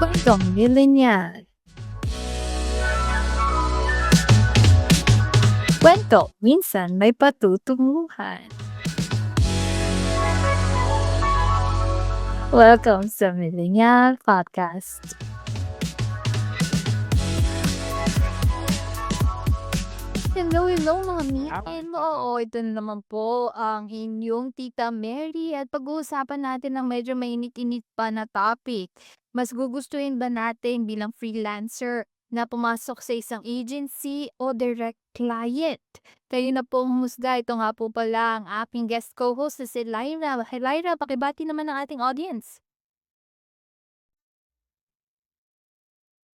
Kwentong millennial. Kwento, minsan may patutunguhan. Welcome sa Millennial Podcast. Hello, hello mga miin. Oo, ito na naman po ang inyong Tita Mary at pag-uusapan natin ng medyo mainit-init pa na topic. Mas gugustuhin ba natin bilang freelancer na pumasok sa isang agency o direct client? Kayo na po ang husga. Ito nga po pala ang aking guest co-host na si Lyra. Hey Lyra, pakibati naman ang ating audience.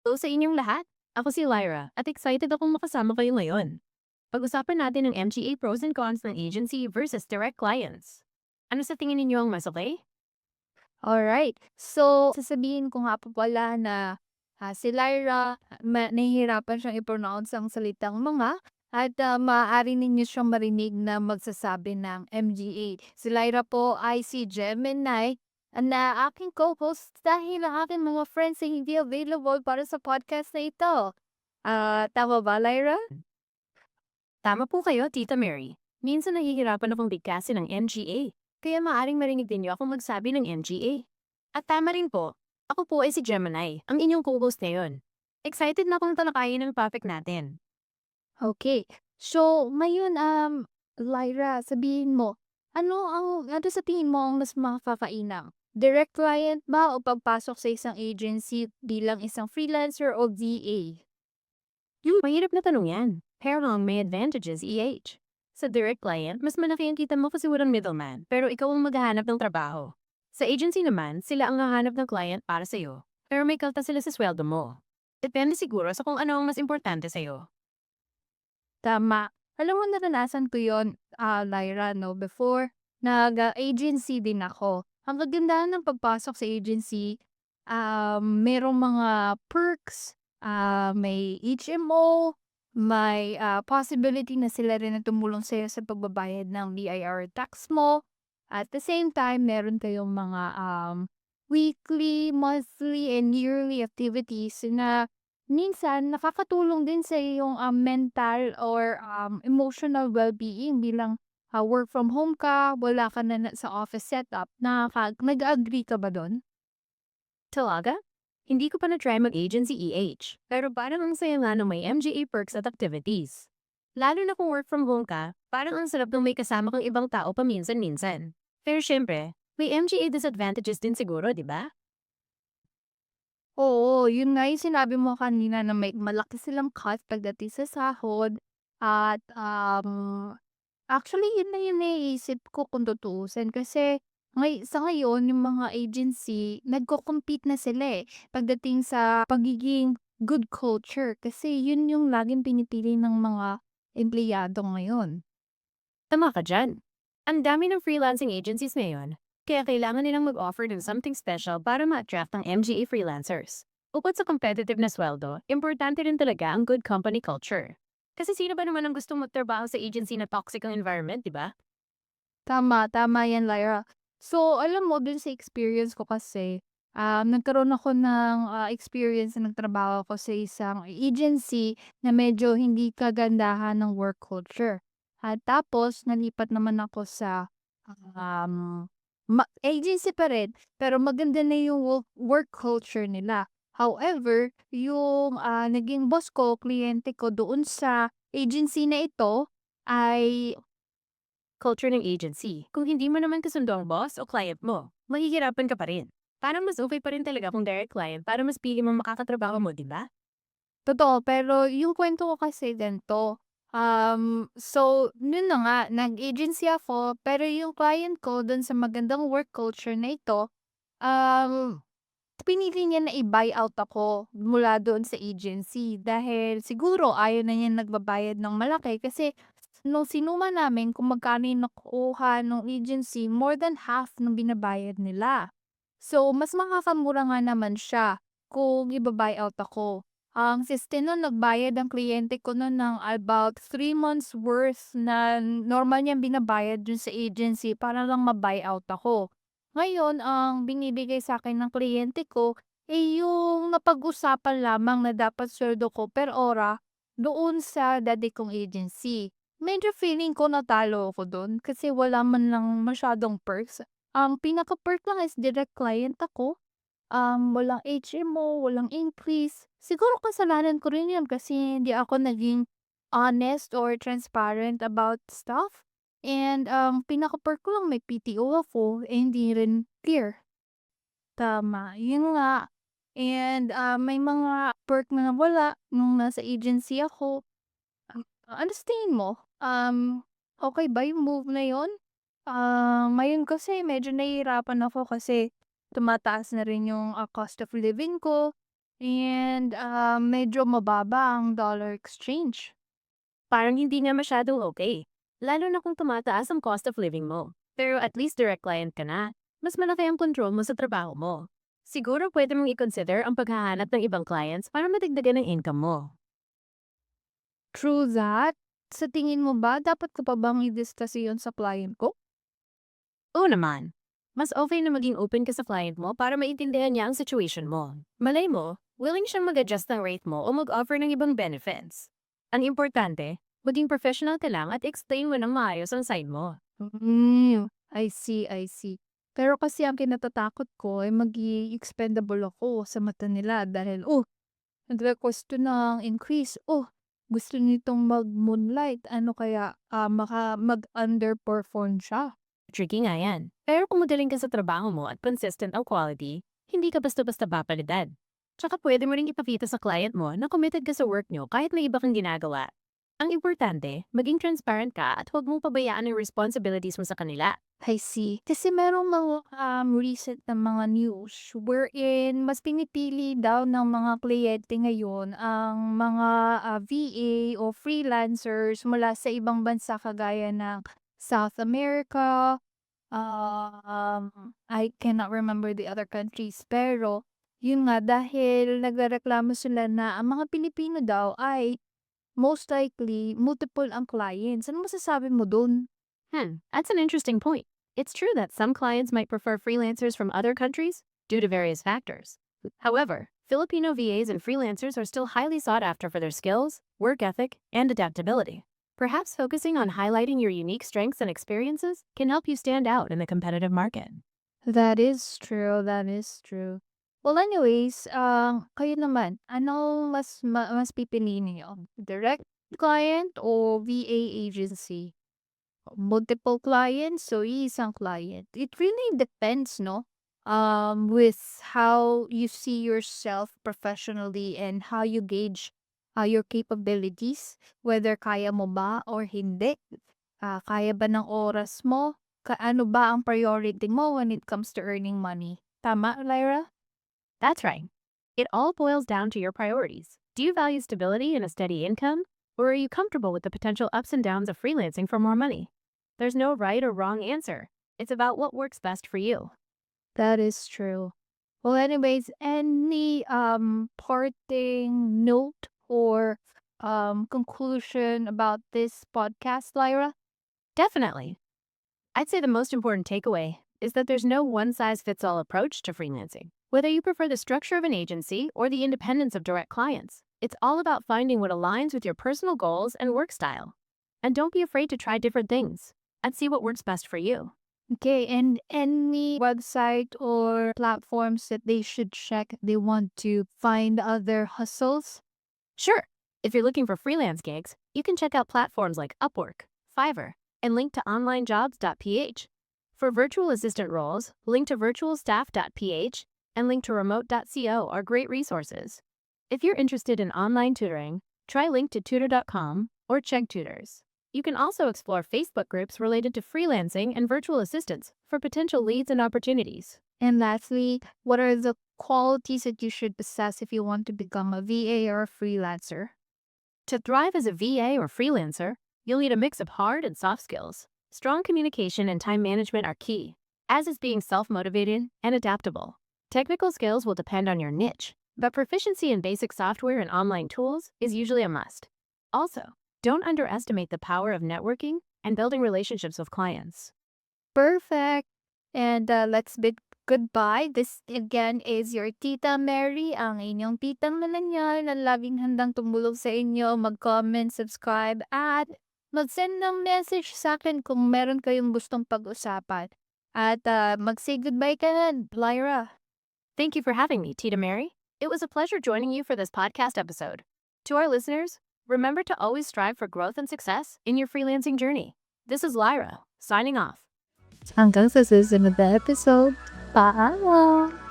Hello sa inyong lahat. Ako si Lyra at excited akong makasama kayo ngayon. Pag-usapan natin ang MGA pros and cons ng agency versus direct clients. Ano sa tingin ninyo ang mas okay? Alright. So, sasabihin ko nga po pala na ah, si Lyra, ma- nahihirapan siyang i-pronounce ang salitang mga at ah, maaari ninyo siyang marinig na magsasabi ng MGA. Si Lyra po ay si Gemini na aking co-host dahil ang aking mga friends ay hindi available para sa podcast na ito. Ah, tama ba, Lyra? Tama po kayo, Tita Mary. Minsan nahihirapan akong bigkasin ng MGA. Kaya maaring marinig din niyo akong magsabi ng MGA. At tama rin po, ako po ay si Gemini, ang inyong co-host ngayon. Excited na akong talakayin ang topic natin. Okay. So, ngayon, um, Lyra, sabihin mo, ano ang, ano sa tingin mo ang mas makakainam? Direct client ba o pagpasok sa isang agency bilang isang freelancer o VA? Yung mahirap na tanong yan. Pero may advantages EH. Sa direct client, mas malaki ang kita mo kasi walang middleman, pero ikaw ang maghahanap ng trabaho. Sa agency naman, sila ang hahanap ng client para sa'yo, pero may kalta sila sa sweldo mo. Depende siguro sa kung ano ang mas importante sa'yo. Tama. Alam mo, naranasan ko yon ah, Lyra, no? Before, nag-agency din ako. Ang kagandahan ng pagpasok sa agency, um, merong mga perks, ah, may HMO, may ah, possibility na sila rin na tumulong sa'yo sa pagbabayad ng BIR tax mo. At the same time, meron kayong mga um, weekly, monthly, and yearly activities na minsan nakakatulong din sa iyong um, mental or um, emotional well-being bilang ah, work from home ka, wala ka na, na sa office setup. Nakaka- nag-agree ka ba doon? Talaga? Hindi ko pa na-try mag-agency EH, pero parang ang saya nga ng may MGA perks at activities. Lalo na kung work from home ka, parang ang sarap nung may kasama kang ibang tao paminsan-minsan. Pero syempre, may MGA disadvantages din siguro, di ba? Oo, yun nga yung sinabi mo kanina na may malaki silang cut pagdating sa sahod. At um, actually, yun na yung naiisip ko kung tutuusin. Kasi ngay, sa ngayon, yung mga agency, nagko-compete na sila eh. Pagdating sa pagiging good culture. Kasi yun yung laging pinipili ng mga empleyado ngayon. Tama ka dyan. Ang dami ng freelancing agencies ngayon, kaya kailangan nilang mag-offer ng something special para ma-attract ng MGA freelancers. Bukod sa competitive na sweldo, importante rin talaga ang good company culture. Kasi sino ba naman ang gustong magtrabaho sa agency na toxic ang environment, di ba? Tama, tama yan, Lyra. So, alam mo, dun sa experience ko kasi, um, nagkaroon ako ng ah, experience na nagtrabaho ako sa isang agency na medyo hindi kagandahan ng work culture. At tapos, nalipat naman ako sa um, ma- agency pa rin, pero maganda na yung wo- work culture nila. However, yung ah, naging boss ko, kliyente ko doon sa agency na ito, ay Culture ng agency. Kung hindi mo naman kasundo ang boss o client mo, mahihirapan ka pa rin. Parang mas okay pa rin talaga kung direct client para mas pili mo makakatrabaho mo, di ba? Totoo, pero yung kwento ko kasi ganito. Um, so, yun na nga, nag-agency ako, pero yung client ko dun sa magandang work culture na ito, um, pinili niya na i-buy out ako mula doon sa agency dahil siguro ayaw na niya nagbabayad ng malaki kasi nung sinuma namin kung magkano yung nakukuha ng agency, more than half ng binabayad nila. So, mas makakamura nga naman siya kung iba-buy out ako. Ang system nun, nagbayad ang kliyente ko nun ng about 3 months worth na normal niyang binabayad dun sa agency para lang ma-buy out ako. Ngayon, ang binibigay sa akin ng kliyente ko eh yung napag-usapan lamang na dapat sweldo ko per ora doon sa dati kong agency. Medyo feeling ko natalo ako dun kasi wala man lang masyadong perks. Ang pinaka-perk lang is direct client ako. Um, walang HMO, walang increase. Siguro kasalanan ko rin yun kasi hindi ako naging honest or transparent about stuff. And um, pinaka-perk ko lang may PTO ako eh hindi rin clear. Tama, yun nga. And ah, may mga perk na nawala nung nasa agency ako. Um, ano sa tingin mo? Um, okay ba yung move na yun? Ah, ngayon kasi medyo nahihirapan ako kasi tumataas na rin yung ah, cost of living ko and ah, medyo mababa ang dollar exchange. Parang hindi nga masyadong okay. Lalo na kung tumataas ang cost of living mo. Pero at least direct client ka na. Mas malaki ang control mo sa trabaho mo. Siguro pwede mong i-consider ang paghahanap ng ibang clients para madagdagan ang income mo. True that. Sa tingin mo ba, dapat ko pa bang i-discuss yun sa client ko? Oo naman. Mas okay na maging open ka sa client mo para maintindihan niya ang situation mo. Malay mo, willing siyang mag-adjust ng rate mo o mag-offer ng ibang benefits. Ang importante, maging professional ka lang at explain mo ng maayos ang side mo. Hmm, I see, I see. Pero kasi ang kinatatakot ko ay magi expendable ako sa mata nila dahil, oh, nag-request to ng increase. Oh, gusto nitong mag-moonlight. Ano kaya, ah, maka mag-underperform siya. Tricky nga yan. Pero kung magaling ka sa trabaho mo at consistent ang quality, hindi ka basta-basta papalidad. Tsaka pwede mo rin ipakita sa client mo na committed ka sa work nyo kahit may iba kang ginagawa. Ang importante, maging transparent ka at huwag mong pabayaan ang responsibilities mo sa kanila. I see. Kasi merong mga um, recent na mga news wherein mas pinipili daw ng mga kliyente ngayon ang mga ah, VA o freelancers mula sa ibang bansa kagaya ng South America, um, I cannot remember the other countries, pero yun nga dahil nagrereklamo sila na ang mga Pilipino daw ay most likely multiple ang clients. Ano masasabi mo dun? Hmm, that's an interesting point. It's true that some clients might prefer freelancers from other countries due to various factors. However, Filipino VAs and freelancers are still highly sought after for their skills, work ethic, and adaptability. Perhaps focusing on highlighting your unique strengths and experiences can help you stand out in the competitive market. That is true, that is true. Well, anyways, um, kayo naman, ano mas ma- mas pipiliin niyo? Direct client o VA agency? Multiple clients o isang client? It really depends, no? Um, with how you see yourself professionally and how you gauge uh, your capabilities, whether kaya mo ba or hindi. Ah, kaya ba ng oras mo? Ka ano ba ang priority mo when it comes to earning money? Tama, Lyra? That's right. It all boils down to your priorities. Do you value stability and a steady income? Or are you comfortable with the potential ups and downs of freelancing for more money? There's no right or wrong answer. It's about what works best for you. That is true. Well, anyways, any um parting note or um conclusion about this podcast, Lyra? Definitely. I'd say the most important takeaway is that there's no one size fits all approach to freelancing. Whether you prefer the structure of an agency or the independence of direct clients, it's all about finding what aligns with your personal goals and work style. And don't be afraid to try different things and see what works best for you. Okay, and any website or platforms that they should check they want to find other hustles? Sure, if you're looking for freelance gigs, you can check out platforms like Upwork, Fiverr, and link to onlinejobs.ph. For virtual assistant roles, link to virtualstaff.ph and link to remote.co are great resources. If you're interested in online tutoring, try link to tutor.com or check tutors. You can also explore Facebook groups related to freelancing and virtual assistants for potential leads and opportunities. And lastly, what are the qualities that you should possess if you want to become a VA or a freelancer? To thrive as a VA or freelancer, you'll need a mix of hard and soft skills. Strong communication and time management are key, as is being self motivated and adaptable. Technical skills will depend on your niche, but proficiency in basic software and online tools is usually a must. Also, don't underestimate the power of networking and building relationships with clients. Perfect. And uh, let's bid Goodbye. This again is your Tita Mary, ang inyong titang millennial na laging handang tumulong sa inyo, mag-comment, subscribe, at mag-send ng message sa akin kung meron kayong gustong pag-usapan. At ah, mag-say goodbye ka na, Lyra. Thank you for having me, Tita Mary. It was a pleasure joining you for this podcast episode. To our listeners, remember to always strive for growth and success in your freelancing journey. This is Lyra, signing off. Hanggang sa susunod na episode. Paalam!